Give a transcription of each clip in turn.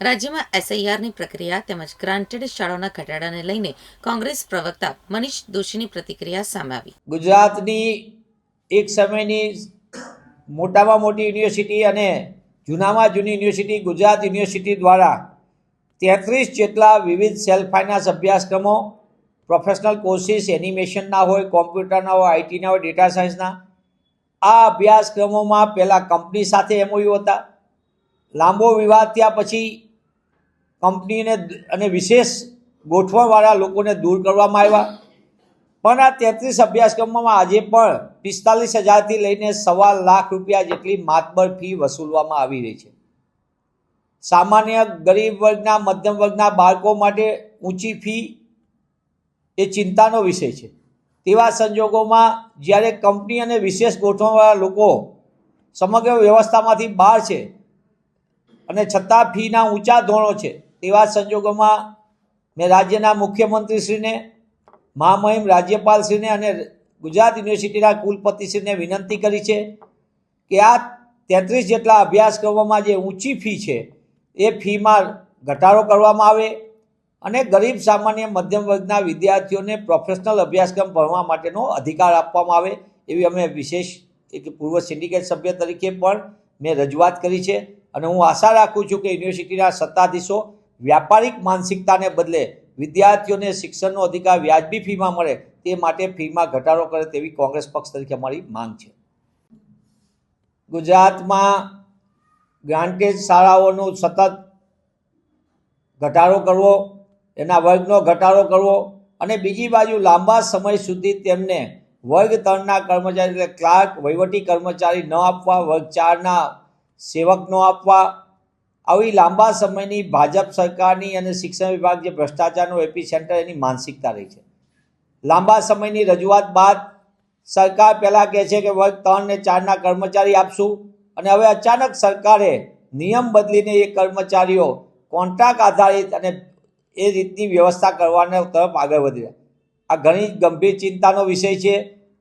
રાજ્યમાં એસઆઈઆરની પ્રક્રિયા તેમજ ગ્રાન્ટેડ શાળાઓના ઘટાડાને લઈને કોંગ્રેસ પ્રવક્તા મનીષ દોશીની પ્રતિક્રિયા સામે આવી. ગુજરાતની એક સમયની મોટામાં મોટી યુનિવર્સિટી અને જૂનામાં જૂની યુનિવર્સિટી ગુજરાત યુનિવર્સિટી દ્વારા તેત્રીસ જેટલા વિવિધ સેલ્ફ ફાઇનાન્સ અભ્યાસક્રમો, પ્રોફેશનલ કોર્સિસ, એનિમેશનના હોય, કોમ્પ્યુટરના હોય, આઈટીના હોય, ડેટા સાયન્સના, આ અભ્યાસક્રમોમાં પહેલાં કંપની સાથે એમઓયુ હતા. લાંબો વિવાદ થયા પછી કંપનીને અને વિશેષ ગોઠવણવાળા લોકોને દૂર કરવામાં આવ્યા. પણ આ તેત્રીસ અભ્યાસક્રમોમાં આજે પણ પિસ્તાલીસ હજારથી લઈને સવા લાખ રૂપિયા જેટલી માતબર ફી વસૂલવામાં આવી રહી છે. સામાન્ય ગરીબ વર્ગના, મધ્યમ વર્ગના બાળકો માટે ઊંચી ફી એ ચિંતાનો વિષય છે. તેવા સંજોગોમાં જ્યારે કંપની અને વિશેષ ગોઠવણવાળા લોકો સમગ્ર વ્યવસ્થામાંથી બહાર છે અને છતાં ફીના ઊંચા ધોરણો છે તેવા સંજોગોમાં મેં રાજ્યના મુખ્યમંત્રીશ્રીને, મહામહિમ રાજ્યપાલશ્રીને અને ગુજરાત યુનિવર્સિટીના કુલપતિશ્રીને વિનંતી કરી છે કે આ તેત્રીસ જેટલા અભ્યાસક્રમોમાં જે ઊંચી ફી છે, એ ફીમાં ઘટાડો કરવામાં આવે અને ગરીબ સામાન્ય મધ્યમ વર્ગના વિદ્યાર્થીઓને પ્રોફેશનલ અભ્યાસક્રમ ભણવા માટેનો અધિકાર આપવામાં આવે એવી અમે વિશેષ એક પૂર્વ સિન્ડિકેટ સભ્ય તરીકે પણ મેં રજૂઆત કરી છે. અને હું આશા રાખું છું કે યુનિવર્સિટીના સત્તાધીશો વ્યાપારિક માનસિકતાને બદલે વિદ્યાર્થીઓને શિક્ષણનો અધિકાર વ્યાજબી ફીમાં મળે તે માટે ફીમાં ઘટાડો કરે તેવી કોંગ્રેસ પક્ષ તરીકે અમારી માંગ છે. ગુજરાતમાં ગ્રાન્ટેડ શાળાઓનું સતત ઘટાડો કરવો, એના વર્ગનો ઘટાડો કરવો અને બીજી બાજુ લાંબા સમય સુધી તેમને વર્ગ ત્રણના કર્મચારી એટલે ક્લાર્ક, વહીવટી કર્મચારી ન આપવા, વર્ગ ચારના સેવક ન આપવા આવી લાંબા સમયની ભાજપ સરકારની અને શિક્ષણ વિભાગ જે ભ્રષ્ટાચારનું એપી સેન્ટર એની માનસિકતા રહી છે. લાંબા સમયની રજૂઆત બાદ સરકાર પહેલાં કહે છે કે વર્ગ ત્રણ ને ચારના કર્મચારી આપશું અને હવે અચાનક સરકારે નિયમ બદલીને એ કર્મચારીઓ કોન્ટ્રાક્ટ આધારિત અને એ રીતની વ્યવસ્થા કરવાને તરફ આગળ વધી આ ઘણી ગંભીર ચિંતાનો વિષય છે.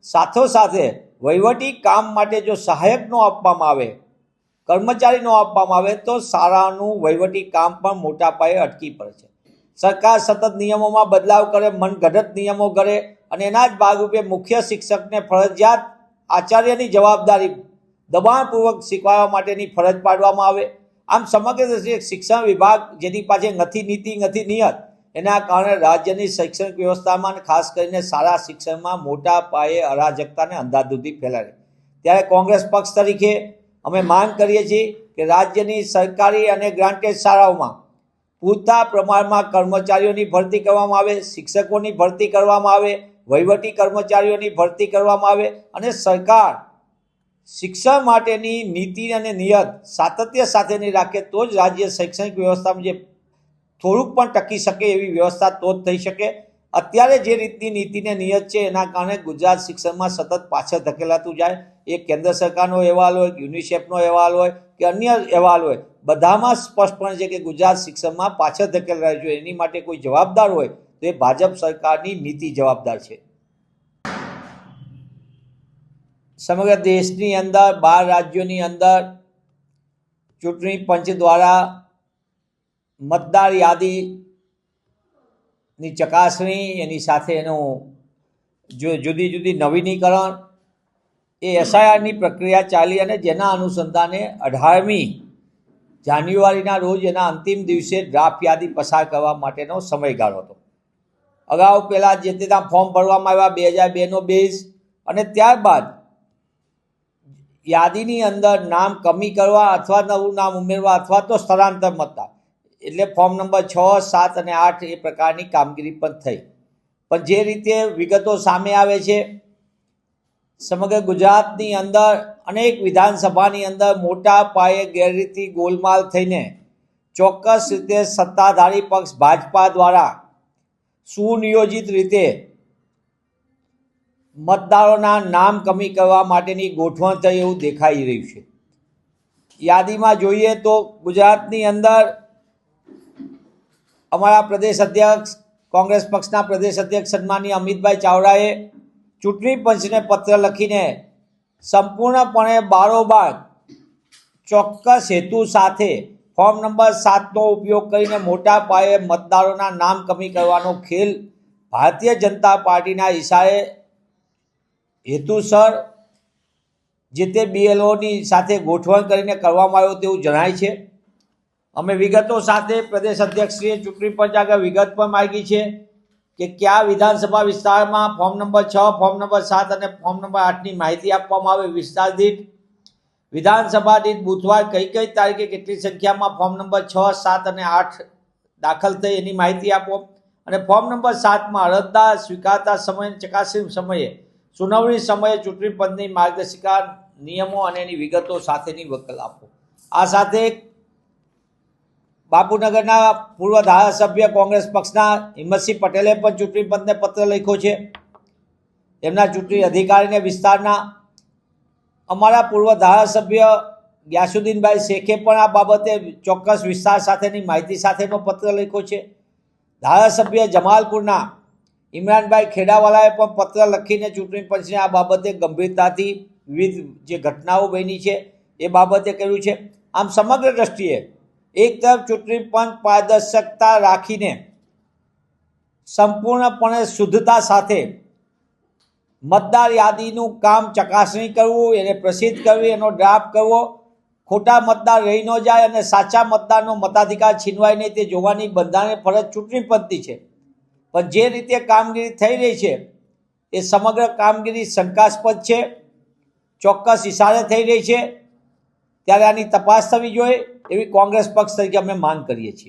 સાથોસાથે વહીવટી કામ માટે જો સહાયકનો આપવામાં આવે કર્મચારી ન આપવામાં આવે તો શાળાનું વહીવટી કામ પણ મોટા પાયે અટકી પડે છે. સરકાર સતત નિયમોમાં બદલાવ કરે, મનગઢત નિયમો કરે અને એના જ ભાગરૂપે મુખ્ય શિક્ષકને ફરજિયાત આચાર્યની જવાબદારી દબાણપૂર્વક શીખવાડવા માટેની ફરજ પાડવામાં આવે. આમ સમગ્ર દ્રષ્ટિએ શિક્ષણ વિભાગ જેની પાસે નથી નીતિ, નથી નિયત, એના કારણે રાજ્યની શૈક્ષણિક વ્યવસ્થામાં ખાસ કરીને સારા શિક્ષણમાં મોટા પાયે અરાજકતાને અંધાધૂંધી ત્યારે કોંગ્રેસ પક્ષ તરીકે અમે માંગ કરીએ છીએ કે રાજ્યની સરકારી અને ગ્રાન્ટેડ શાળાઓમાં પૂરતા પ્રમાણમાં કર્મચારીઓની ભરતી કરવામાં આવે, શિક્ષકોની ભરતી કરવામાં આવે, વહીવટી કર્મચારીઓની ભરતી કરવામાં આવે અને સરકાર શિક્ષણ માટેની નીતિ અને નિયત સાતત્ય સાથેની રાખે તો જ રાજ્ય શૈક્ષણિક વ્યવસ્થામાં જે થોડુંક પણ ટકી શકે એવી વ્યવસ્થા તો જ થઈ શકે. અત્યારે જે રીતની નીતિને નિયત છે, એના કારણે ગુજરાત શિક્ષણમાં સતત પાછળ ધકેલાતું જાય. એ કેન્દ્ર સરકારનો અહેવાલ હોય યુનિસેફનો અહેવાલ હોય કે અન્ય અહેવાલ હોય, બધામાં સ્પષ્ટપણે છે કે ગુજરાત શિક્ષણમાં પાછળ ધકેલ રહ્યું છે. એની માટે કોઈ જવાબદાર હોય તો એ ભાજપ સરકારની નીતિ જવાબદાર છે. સમગ્ર દેશની અંદર, બાર રાજ્યોની અંદર ચૂંટણી પંચ દ્વારા મતદાર યાદીની ચકાસણી, એની સાથે એનું જો જુદી જુદી નવીનીકરણ, એ એસઆઈઆરની પ્રક્રિયા ચાલી અને જેના અનુસંધાને અઢારમી જાન્યુઆરીના રોજ એના અંતિમ દિવસે ડ્રાફ્ટ યાદી પસાર કરવા માટેનો સમયગાળો હતો. અગાઉ પહેલાં જે તેના ફોર્મ ભરવામાં આવ્યા, બે હજાર બેનો બેઝ અને ત્યારબાદ યાદીની અંદર નામ કમી કરવા અથવા નવું નામ ઉમેરવા અથવા તો સ્થળાંતર મતદાન એટલે ફોર્મ નંબર છ, સાત અને આઠ એ પ્રકારની કામગીરી પણ થઈ. પણ જે રીતે વિગતો સામે આવે છે, સમગ્ર ગુજરાતની અંદર અનેક વિધાનસભાની અંદર મોટા પાયે ગેરરીતિ ગોલમાલ થઈને ચોક્કસ રીતે સત્તાધારી પક્ષ ભાજપા દ્વારા સુનિયોજિત રીતે મતદારોના નામ કમી કરવા માટેની ગોઠવણ થઈ એવું દેખાઈ રહ્યું છે. યાદીમાં જોઈએ તો ગુજરાતની અંદર અમારા પ્રદેશ અધ્યક્ષ, કોંગ્રેસ પક્ષના પ્રદેશ અધ્યક્ષ સન્માનીય અમિતભાઈ ચાવડાએ ચૂંટણી પંચને પત્ર લખીને સંપૂર્ણપણે બારોબાર ચોક્કસ હેતુ સાથે ફોર્મ નંબર સાતનો ઉપયોગ કરીને મોટા પાયે મતદારોના નામ કમી કરવાનો ખેલ ભારતીય જનતા પાર્ટીના ઈશારે હેતુસર જે તે બીએલઓની સાથે ગોઠવણ કરીને કરવામાં આવ્યો તેવું જણાય છે. અમે વિગતો સાથે પ્રદેશ અધ્યક્ષશ્રીએ ચૂંટણી પંચ આગળ વિગત પણ માગી છે કે કયા વિધાનસભા વિસ્તારમાં ફોર્મ નંબર છ, ફોર્મ નંબર સાત અને ફોર્મ નંબર આઠની માહિતી આપવામાં આવે વિસ્તાર દીઠ? વિધાનસભા દીઠ બુધવાર કઈ કઈ તારીખે કેટલી સંખ્યામાં ફોર્મ નંબર છ, સાત અને આઠ દાખલ થઈ એની માહિતી આપો? અને ફોર્મ નંબર સાતમાં અરજદાર સ્વીકારતા સમયે ચકાસણી સમયે સુનાવણી સમયે ચૂંટણી પંચની માર્ગદર્શિકા, નિયમો અને એની વિગતો સાથેની વકલ આપો. આ સાથે બાપુનગરના પૂર્વ ધારાસભ્ય કોંગ્રેસ પક્ષના હિંમતસિંહ પટેલે પણ ચૂંટણી પંચને પત્ર લખ્યો છે. એમના ચૂંટણી અધિકારીને વિસ્તારના અમારા પૂર્વ ધારાસભ્ય ગ્યાસુદ્દીનભાઈ શેખે પણ આ બાબતે ચોક્કસ વિસ્તાર સાથેની માહિતી સાથેનો પત્ર લખ્યો છે. ધારાસભ્ય જમાલપુરના ઇમરાનભાઈ ખેડાવાલાએ પણ પત્ર લખીને ચૂંટણી પંચને આ બાબતે ગંભીરતાથી વિવિધ જે ઘટનાઓ બની છે એ બાબતે કર્યું છે. આમ સમગ્ર દ્રષ્ટિએ એક તરફ ચૂંટણી પંચ પારદર્શકતા રાખીને સંપૂર્ણપણે શુદ્ધતા સાથે મતદાર યાદીનું કામ ચકાસણી કરવું, એને પ્રસિદ્ધ કરવી, એનો ડ્રાફ્ટ કરવો, ખોટા મતદાર રહી ન જાય અને સાચા મતદારનો મતાધિકાર છીનવાય નહીં, તે જોવાની બધાને ફરજ ચૂંટણી પંચની છે. પણ જે રીતે કામગીરી થઈ રહી છે, એ સમગ્ર કામગીરી શંકાસ્પદ છે, ચોક્કસ ઇશારે થઈ રહી છે. ત્યારે આની તપાસ થવી જોઈએ એવી કોંગ્રેસ પક્ષ તરીકે અમે માંગ કરીએ છીએ.